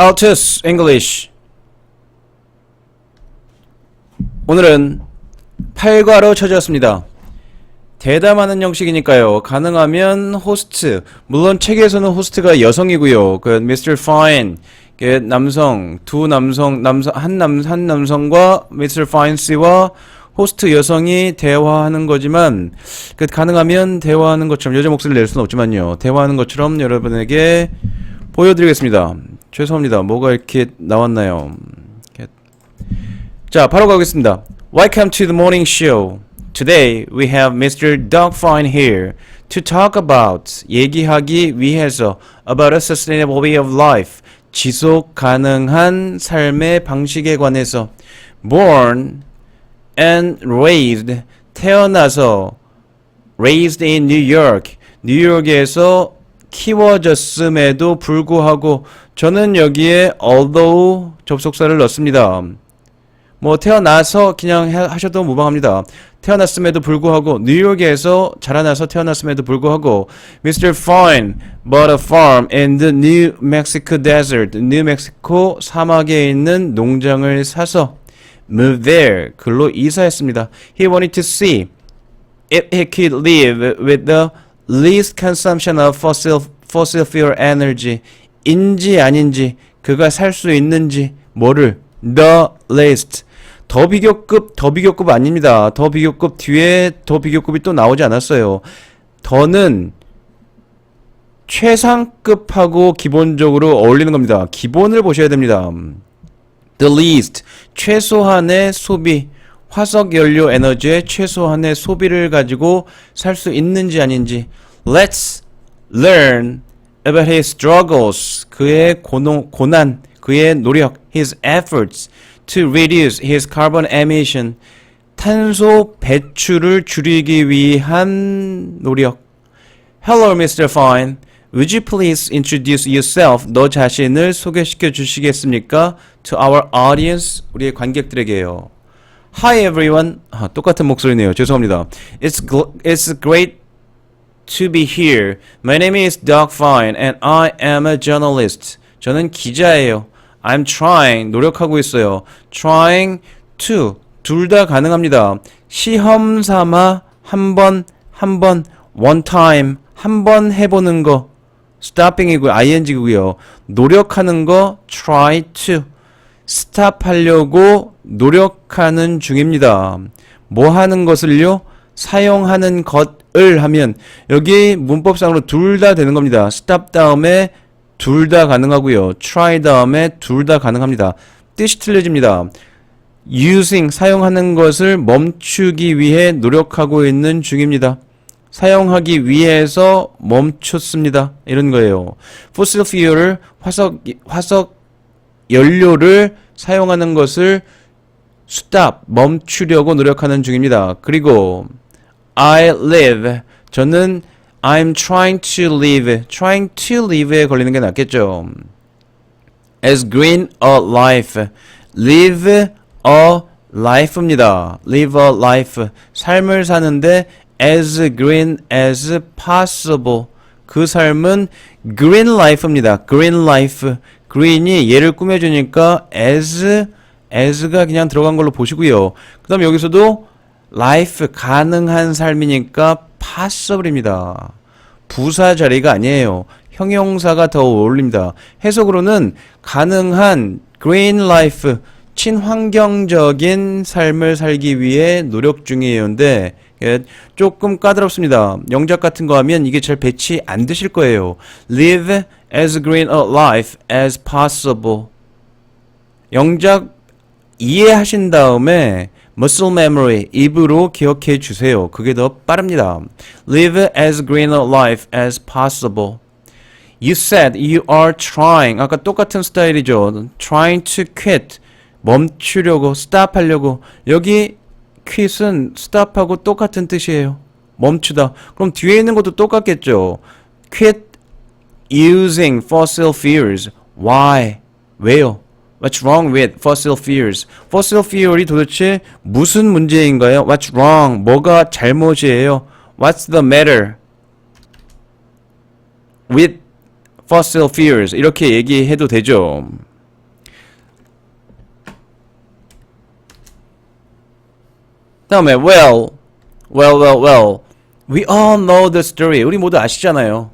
Altus English 오늘은 8과로 쳐졌습니다. 대담하는 형식이니까요. 가능하면 호스트. 물론 책에서는 호스트가 여성이고요. 그 Mr. Fine 그 남성 두 남성 남성 한 남 한 남성과 Mr. Fine 씨와 호스트 여성이 대화하는 거지만 그 가능하면 대화하는 것처럼 여자 목소리를 낼 수는 없지만요. 대화하는 것처럼 여러분에게 보여드리겠습니다. 죄송합니다. 뭐가 이렇게 나왔나요? 자, 바로 가겠습니다. Welcome to the morning show. Today we have Mr. Doug Fine here to talk about 얘기하기 위해서 about a sustainable way of life 지속 가능한 삶의 방식에 관해서 born and raised 태어나서 raised in New York 뉴욕에서 키워졌음에도 불구하고 저는 여기에 although 접속사를 넣습니다. 뭐 태어나서 그냥 해- 하셔도 무방합니다. 태어났음에도 불구하고 뉴욕에서 자라나서 태어났음에도 불구하고 Mr. Fine bought a farm in the New Mexico desert. 뉴멕시코 사막에 있는 농장을 사서 moved there. 글로 이사했습니다. He wanted to see if he could live with the least consumption of fossil fossil fuel energy 인지 아닌지 그가 살 수 있는지 뭐를 the least 더 비교급 더 비교급 아닙니다. 더 비교급 뒤에 더 비교급이 또 나오지 않았어요. 더는 최상급하고 기본적으로 어울리는 겁니다. 기본을 보셔야 됩니다. The least 최소한의 소비 화석 연료 에너지의 최소한의 소비를 가지고 살 수 있는지 아닌지 Let's learn about his struggles 그의 고노, 고난 그의 노력 his efforts to reduce his carbon emission 탄소 배출을 줄이기 위한 노력 Hello, Mr. Fine. Would you please introduce yourself? 너 자신을 소개시켜 주시겠습니까? To our audience, 우리의 관객들에게요. Hi, everyone. 아, 똑같은 목소리네요. 죄송합니다. It's it's great to be here. My name is Doug Fine, and I am a journalist. 저는 기자예요. I'm trying 노력하고 있어요. Trying to 둘 다 가능합니다. 시험 삼아 한 번, 한 번, one time 한 번 해보는 거 stopping이고요, ing고요. 노력하는 거 try to stop 하려고 노력하는 중입니다. 뭐 하는 것을요? 사용하는 것 을 하면 여기 문법상으로 둘 다 되는 겁니다. stop 다음에 둘 다 가능하고요. try 다음에 둘 다 가능합니다. 뜻이 틀려집니다. using 사용하는 것을 멈추기 위해 노력하고 있는 중입니다. 사용하기 위해서 멈췄습니다. 이런 거예요. fossil fuel을 화석 화석 연료를 사용하는 것을 stop 멈추려고 노력하는 중입니다. 그리고 I live 저는 I'm trying to live trying to live에 걸리는 게 낫겠죠. as green a life live a life입니다. live a life 삶을 사는데 as green as possible 그 삶은 green life입니다. green life green이 얘를 꾸며주니까 as as가 그냥 들어간 걸로 보시고요. 그 다음에 여기서도 life 가능한 삶이니까 possible입니다. 부사 자리가 아니에요. 형용사가 더 어울립니다. 해석으로는 가능한 green life 친환경적인 삶을 살기 위해 노력 중이에요인데 예, 조금 까다롭습니다. 영작 같은 거 하면 이게 잘 배치 안 되실 거예요. Live as green a life as possible. 영작 이해하신 다음에 muscle memory 입으로 기억해 주세요. 그게 더 빠릅니다. Live as green a life as possible. You said you are trying. 아까 똑같은 스타일이죠. Trying to quit. 멈추려고, stop 하려고. 여기 quit은 stop하고 똑같은 뜻이에요. 멈추다. 그럼 뒤에 있는 것도 똑같겠죠. Quit using fossil fuels. Why? 왜요? What's wrong with fossil fuels? Fossil fuel이 도대체 무슨 문제인가요? What's wrong? 뭐가 잘못이에요? What's the matter with fossil fuels? 이렇게 얘기해도 되죠. 다음에 well, well, well, well. We all know the story. 우리 모두 아시잖아요.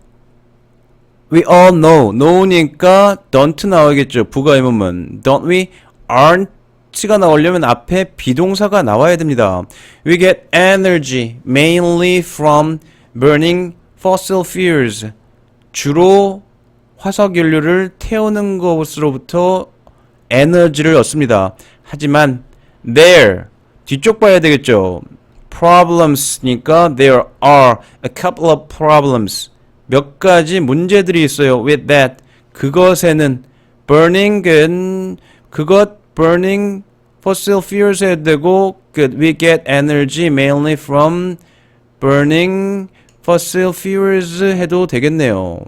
We all know. know니까 don't 나와야겠죠. 부가 의문문. Don't we? aren't가 나오려면 앞에 비동사가 나와야 됩니다. We get energy mainly from burning fossil fuels. 주로 화석 연료를 태우는 것으로부터 에너지를 얻습니다. 하지만 there 뒤쪽 봐야 되겠죠. problems니까 there are a couple of problems. 몇 가지 문제들이 있어요. with that 그것에는 burning은 그것 burning fossil fuels 해야 되고 그 we get energy mainly from burning fossil fuels 해도 되겠네요.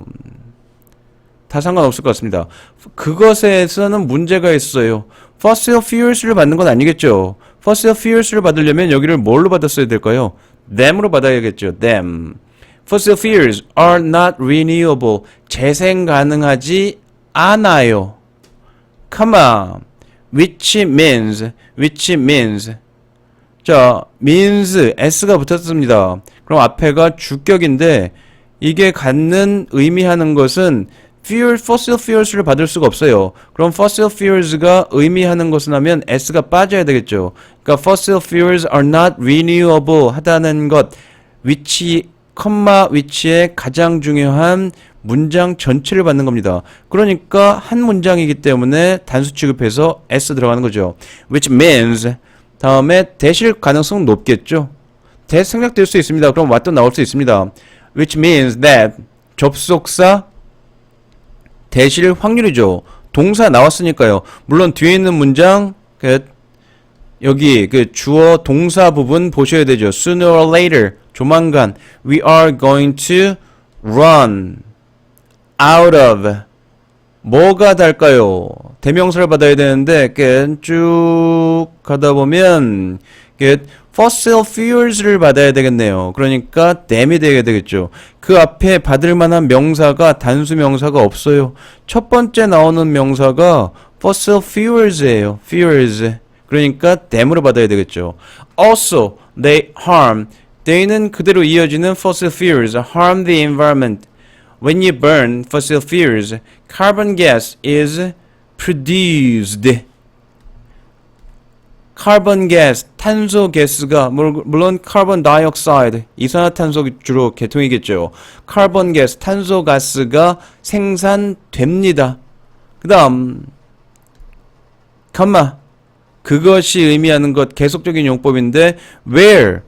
다 상관없을 것 같습니다. 그것에서는 문제가 있어요. fossil fuels를 받는 건 아니겠죠. fossil fuels를 받으려면 여기를 뭘로 받았어야 될까요? them으로 받아야겠죠. them. Fossil fuels are not renewable. 재생 가능하지 않아요. comma. which means which means 자, means s가 붙었습니다. 그럼 앞에가 주격인데 이게 갖는 의미하는 것은 fuel, fossil fuels를 받을 수가 없어요. 그럼 fossil fuels가 의미하는 것은 하면 s가 빠져야 되겠죠. 그러니까 fossil fuels are not renewable 하다는 것 which, 컴마 which의 가장 중요한 문장 전체를 받는 겁니다. 그러니까 한 문장이기 때문에 단수 취급해서 s 들어가는 거죠. which means 다음에 대실 가능성 높겠죠. 대 생략될 수 있습니다. 그럼 what도 나올 수 있습니다. which means that 접속사 대실 확률이죠. 동사 나왔으니까요. 물론 뒤에 있는 문장 그 여기 그 주어 동사 부분 보셔야 되죠. Sooner or later 조만간 we are going to run out of 뭐가 달까요? 대명사를 받아야 되는데 쭉 가다 보면 fossil fuels를 받아야 되겠네요. 그러니까 them이 되게 되겠죠. 그 앞에 받을 만한 명사가 단수 명사가 없어요. 첫 번째 나오는 명사가 fossil fuels예요. fuels. 그러니까 them으로 받아야 되겠죠. Also, they harm. They는 그대로 이어지는 fossil fuels harm the environment. When you burn fossil fuels, carbon gas is produced. 카본 가스, 탄소 가스가 물- 물론 카본 다이옥사이드, 이산화탄소 주로 계통이겠죠. 카본 가스, 탄소 가스가 생산됩니다. 그다음 컴마 그것이 의미하는 것 계속적인 용법인데 where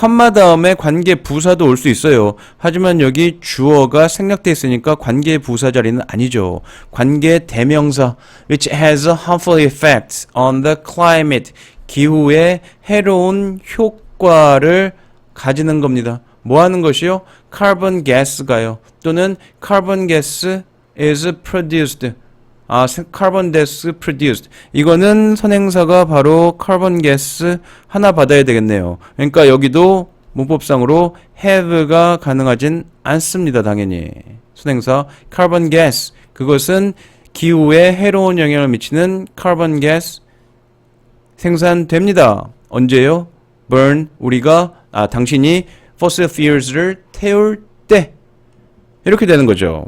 컴마 다음에 관계 부사도 올 수 있어요. 하지만 여기 주어가 생략돼 있으니까 관계 부사 자리는 아니죠. 관계 대명사 which has a harmful effect on the climate 기후에 해로운 효과를 가지는 겁니다. 뭐 하는 것이요? carbon gas가요. 또는 carbon gas is produced 아, carbon gas produced. 이거는 선행사가 바로 carbon gas 하나 받아야 되겠네요. 그러니까 여기도 문법상으로 have가 가능하진 않습니다. 당연히. 선행사 carbon gas. 그것은 기후에 해로운 영향을 미치는 carbon gas 생산됩니다. 언제요? burn 우리가 아 당신이 fossil fuels를 태울 때 이렇게 되는 거죠.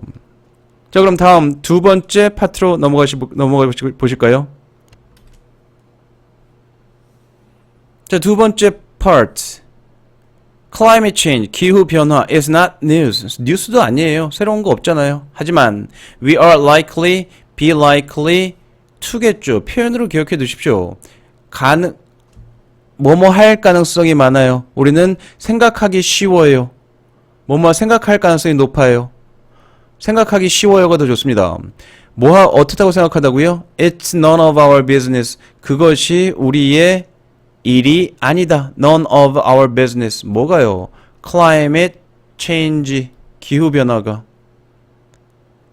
자, 그럼 다음 두 번째 파트로 넘어가시 넘어가 보실까요? 자, 두 번째 part. Climate change, 기후 변화 is not news. 뉴스도 아니에요. 새로운 거 없잖아요. 하지만 we are likely, be likely to겠죠. 표현으로 기억해 두십시오. 가능 뭐뭐 할 가능성이 많아요. 우리는 생각하기 쉬워요. 뭐뭐 생각할 가능성이 높아요. 생각하기 쉬워요가 더 좋습니다. 뭐하 어떻다고 생각하다고요? It's none of our business. 그것이 우리의 일이 아니다. None of our business. 뭐가요? Climate change. 기후 변화가.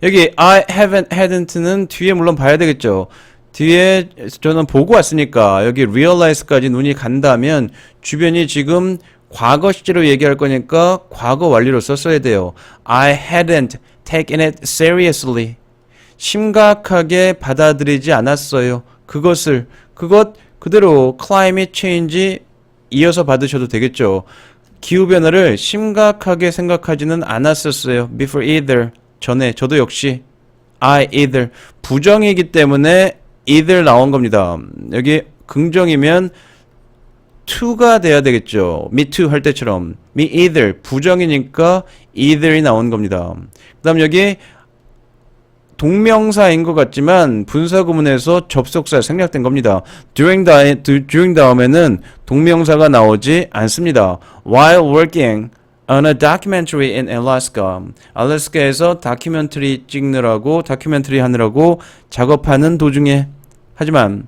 여기 I haven't hadn't는 뒤에 물론 봐야 되겠죠. 뒤에 저는 보고 왔으니까 여기 realize까지 눈이 간다면 주변이 지금 과거 시제로 얘기할 거니까 과거 완료로 썼어야 돼요. I hadn't taken it seriously. 심각하게 받아들이지 않았어요. 그것을 그것 그대로 climate change 이어서 받으셔도 되겠죠. 기후 변화를 심각하게 생각하지는 않았었어요. before either. 전에 저도 역시 I either 부정이기 때문에 either 나온 겁니다. 여기 긍정이면 to가 돼야 되겠죠. me too 할 때처럼 me either 부정이니까 either이 나온 겁니다. 그 다음 여기 동명사인 것 같지만 분사 구문에서 접속사 생략된 겁니다. during 다 during 다음에는 동명사가 나오지 않습니다. while working on a documentary in Alaska. 알래스카에서 다큐멘터리 찍느라고 다큐멘터리 하느라고 작업하는 도중에 하지만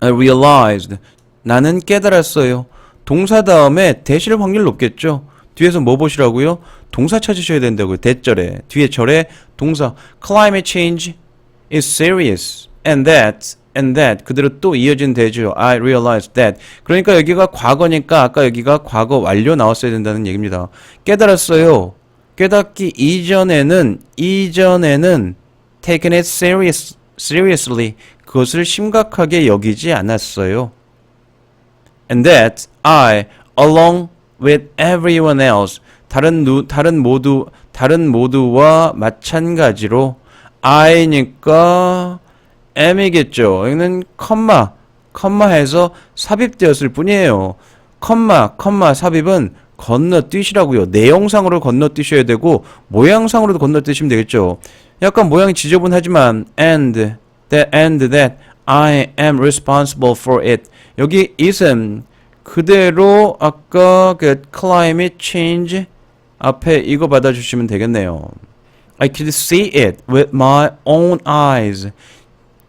I realized 나는 깨달았어요. 동사 다음에 대실 확률 높겠죠. 뒤에서 뭐 보시라고요? 동사 찾으셔야 된다고요. 대절에 뒤에 절에 동사 climate change is serious and that and that 그대로 또 이어진 대죠. I realized that. 그러니까 여기가 과거니까 아까 여기가 과거 완료 나왔어야 된다는 얘기입니다. 깨달았어요. 깨닫기 이전에는 이전에는 taken it serious seriously 그것을 심각하게 여기지 않았어요. And that I along with everyone else 다른 누 다른 모두 다른 모두와 마찬가지로 I니까 M이겠죠. 여기는 컴마 컴마해서 삽입되었을 뿐이에요. 컴마 컴마 삽입은 건너뛰시라고요. 내용상으로 건너뛰셔야 되고 모양상으로도 건너뛰시면 되겠죠. 약간 모양이 지저분하지만 and that and that I am responsible for it. 여기 is은 그대로 아까 그 climate change 앞에 이거 받아주시면 되겠네요. I could see it with my own eyes.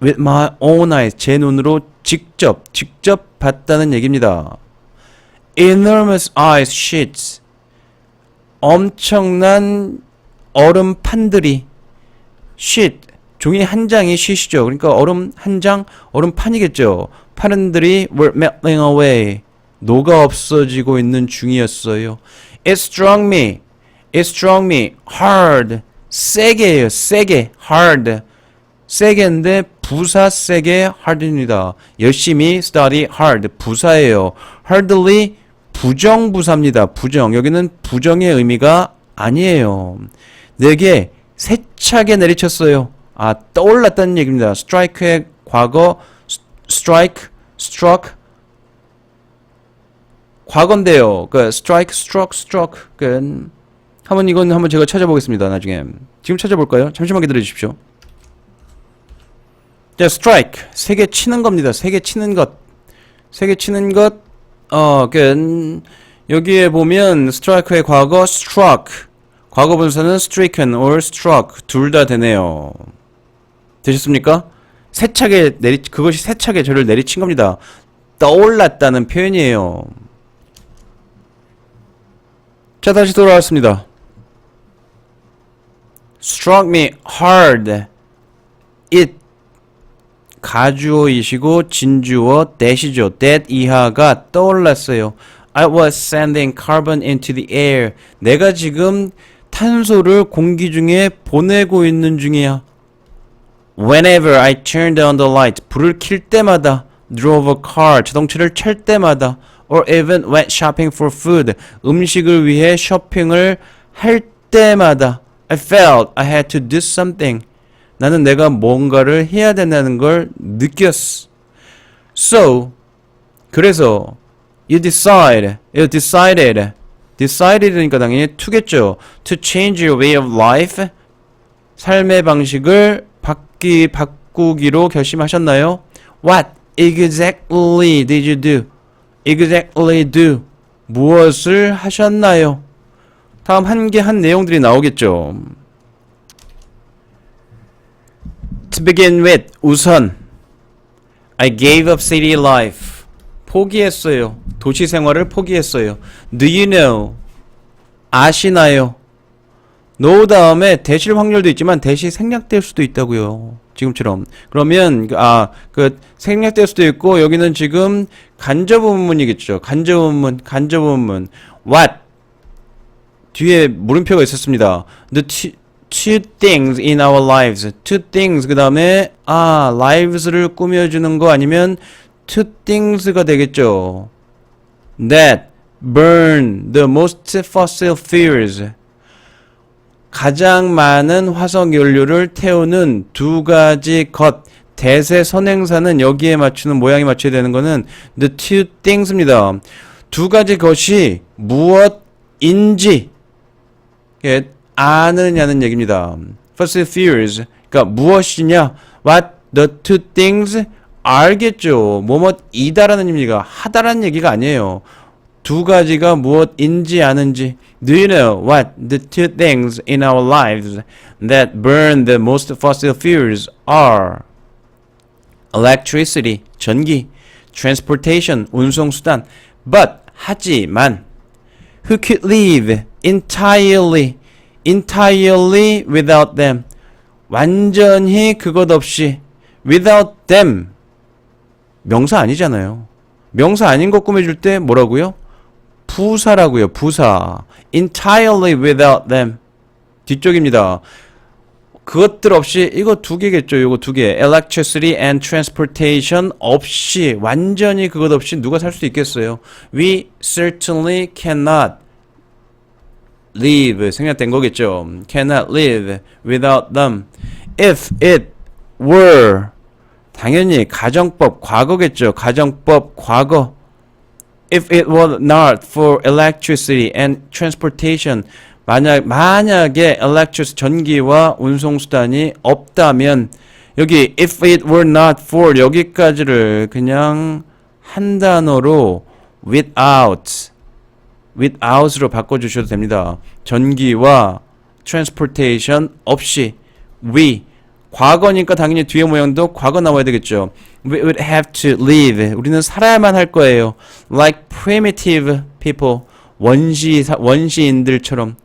With my own eyes. 제 눈으로 직접, 직접 봤다는 얘기입니다. Enormous ice sheets. 엄청난 얼음판들이 sheet. 종이 한 장이 sheet이죠. 그러니까 얼음 한 장, 얼음 판이겠죠. 판들이 were melting away. 녹아 없어지고 있는 중이었어요. It struck me. It struck me hard. 세게예요. 세게. hard. 세게인데 부사 세게 hard입니다. 열심히 study hard. 부사예요. hardly 부정부사입니다. 부정. 여기는 부정의 의미가 아니에요. 내게 세차게 내리쳤어요. 아, 떠올랐다는 얘기입니다. strike의 과거 strike, struck 과거인데요. 그 strike, struck, struck. 그 한번 이건 한번 제가 찾아보겠습니다. 나중에 지금 찾아볼까요? 잠시만 기다려 주십시오. 자, strike 세 개 치는 겁니다. 세 개 치는 것, 세 개 치는 것. 어, 그 여기에 보면 strike의 과거 struck, 과거 분사는 stricken or struck 둘 다 되네요. 되셨습니까? 세차게 내리 그것이 세차게 저를 내리친 겁니다. 떠올랐다는 표현이에요. 자, 다시 돌아왔습니다. struck me hard. it 가주어이시고 진주어 that이죠. that 이하가 떠올랐어요. I was sending carbon into the air. 내가 지금 탄소를 공기 중에 보내고 있는 중이야. Whenever I turned on the light, 불을 킬 때마다, drove a car, 자동차를 찰 때마다, or even went shopping for food, 음식을 위해 쇼핑을 할 때마다, I felt I had to do something. 나는 내가 뭔가를 해야 된다는 걸 느꼈어. So, 그래서, you decide, you decided, decided니까 당연히 to겠죠. To change your way of life, 삶의 방식을 바뀌, 바꾸기로 결심하셨나요? What exactly did you do? Exactly do. 무엇을 하셨나요? 다음 한 개 한 내용들이 나오겠죠. To begin with, 우선 I gave up city life. 포기했어요. 도시 생활을 포기했어요. Do you know? 아시나요? Know 다음에 대실 확률도 있지만 대시 생략될 수도 있다고요. 지금처럼. 그러면 아, 그 생략될 수도 있고 여기는 지금 간접 의문이겠죠. 간접 의문, 간접 의문. What? 뒤에 물음표가 있었습니다. The two, two things in our lives. Two things 그 다음에 아 lives를 꾸며 주는 거 아니면 two things가 되겠죠. that burn the most fossil fuels. 가장 많은 화석 연료를 태우는 두 가지 것. 대세 선행사는 여기에 맞추는 모양이 맞춰야 되는 거는 the two things입니다. 두 가지 것이 무엇인지 예, 아느냐는 얘기입니다. Fossil fuels. 그러니까 무엇이냐? What the two things 알겠죠. 뭐뭐이다라는 의미가 하다라는 얘기가 아니에요. 두 가지가 무엇인지 아는지. Do you know what the two things in our lives that burn the most fossil fuels are? Electricity, 전기, transportation, 운송수단. But, 하지만, who could live entirely, entirely without them? 완전히 그것 없이, without them. 명사 아니잖아요. 명사 아닌 거 꾸며줄 때 뭐라고요? 부사라고요. 부사. entirely without them. 뒤쪽입니다. 그것들 없이 이거 두 개겠죠. 이거 두 개. electricity and transportation 없이 완전히 그것 없이 누가 살 수 있겠어요? We certainly cannot live 생략된 거겠죠. cannot live without them. If it were 당연히 가정법 과거겠죠. 가정법 과거. If it were not for electricity and transportation, 만약 만약에 electricity 전기와 운송 수단이 없다면 여기 if it were not for 여기까지를 그냥 한 단어로 without without으로 바꿔 주셔도 됩니다. 전기와 transportation 없이 we 과거니까 당연히 뒤에 모양도 과거 나와야 되겠죠. We would have to live. 우리는 살아야만 할 거예요. Like primitive people. 원시 원시인들처럼.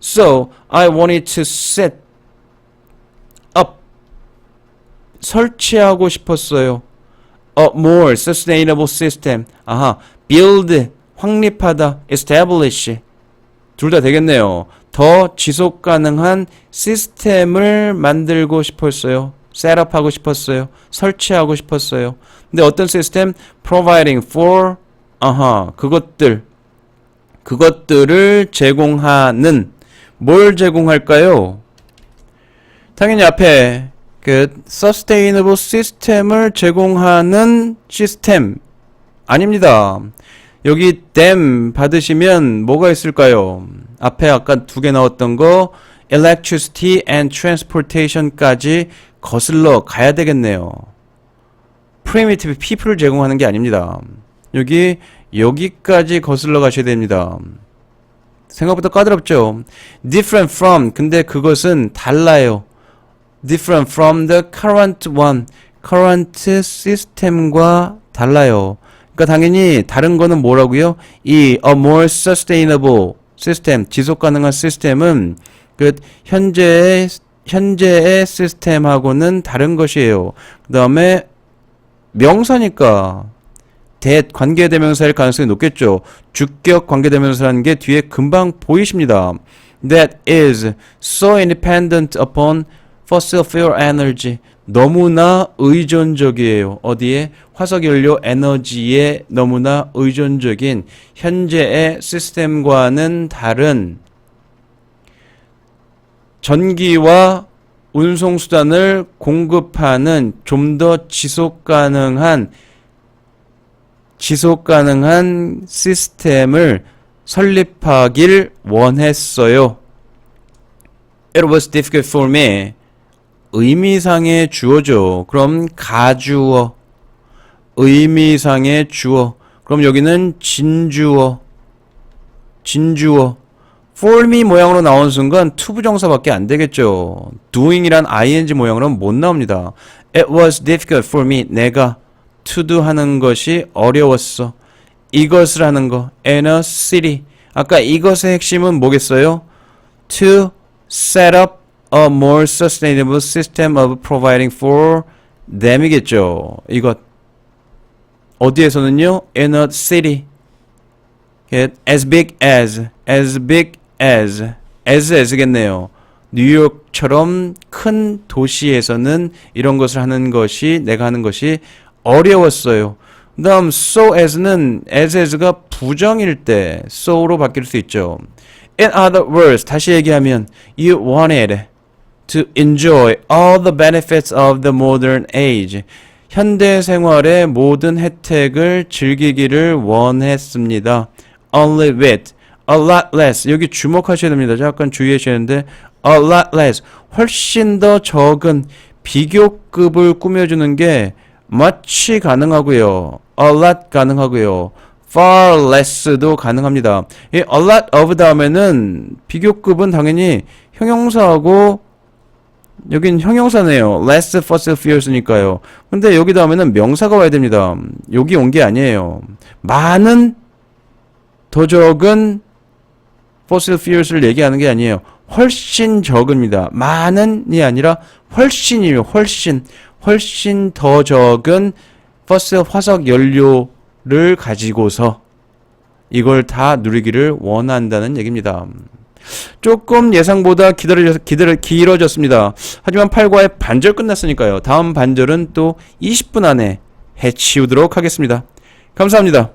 So I wanted to set up. 설치하고 싶었어요. A more sustainable system. 아하. Build. 확립하다. Establish. 둘 다 되겠네요. 더 지속 가능한 시스템을 만들고 싶었어요. 셋업하고 싶었어요. 설치하고 싶었어요. 근데 어떤 시스템? providing for 아하 그것들 그것들을 제공하는 뭘 제공할까요? 당연히 앞에 그 sustainable 시스템을 제공하는 시스템 아닙니다. 여기 them 받으시면 뭐가 있을까요? 앞에 아까 두 개 나왔던 거 electricity and transportation까지 거슬러 가야 되겠네요. primitive people을 제공하는 게 아닙니다. 여기 여기까지 거슬러 가셔야 됩니다. 생각보다 까다롭죠. different from 근데 그것은 달라요. different from the current one current 시스템과 달라요. 그러니까 당연히 다른 거는 뭐라고요? 이 a more sustainable 시스템, 지속 가능한 시스템은 그 현재의 현재의 시스템하고는 다른 것이에요. 그다음에 명사니까 대 관계대명사일 가능성이 높겠죠. 주격 관계대명사라는 게 뒤에 금방 보이십니다. That is so independent upon fossil fuel energy. 너무나 의존적이에요. 어디에? 화석연료 에너지에 너무나 의존적인 현재의 시스템과는 다른 전기와 운송수단을 공급하는 좀 더 지속 가능한 지속 가능한 시스템을 설립하길 원했어요. It was difficult for me. 의미상의 주어죠. 그럼 가주어. 의미상의 주어. 그럼 여기는 진주어. 진주어. for me 모양으로 나온 순간 투부정사밖에 안 되겠죠. doing이란 ing 모양으로는 못 나옵니다. It was difficult for me. 내가 to do 하는 것이 어려웠어. 이것을 하는 거. in a city. 아까 이것의 핵심은 뭐겠어요? to set up a more sustainable system of providing for them이겠죠. 이것. 어디에서는요? in a city. As big as, as big as, as as겠네요. 뉴욕처럼 큰 도시에서는 이런 것을 하는 것이 내가 하는 것이 어려웠어요. 다음 so as는 as as가 부정일 때 so로 바뀔 수 있죠. In other words, 다시 얘기하면 you wanted to enjoy all the benefits of the modern age. 현대 생활의 모든 혜택을 즐기기를 원했습니다. Only with a lot less. 여기 주목하셔야 됩니다. 잠깐 주의하셔야 되는데 a lot less. 훨씬 더 적은 비교급을 꾸며주는 게 much 가능하고요. a lot 가능하고요. far less도 가능합니다. 이 a lot of 다음에는 비교급은 당연히 형용사하고 여긴 형용사네요. less fossil fuels니까요. 근데 여기 다음에는 명사가 와야 됩니다. 여기 온 게 아니에요. 많은 더 적은 fossil fuels를 얘기하는 게 아니에요. 훨씬 적습니다. 많은이 아니라 훨씬이에요. 훨씬 훨씬 더 적은 fossil 화석 연료를 가지고서 이걸 다 누리기를 원한다는 얘기입니다. 조금 예상보다 기다려, 기다려, 길어졌습니다. 하지만 8과의 반절 끝났으니까요. 다음 반절은 또 20분 안에 해치우도록 하겠습니다. 감사합니다.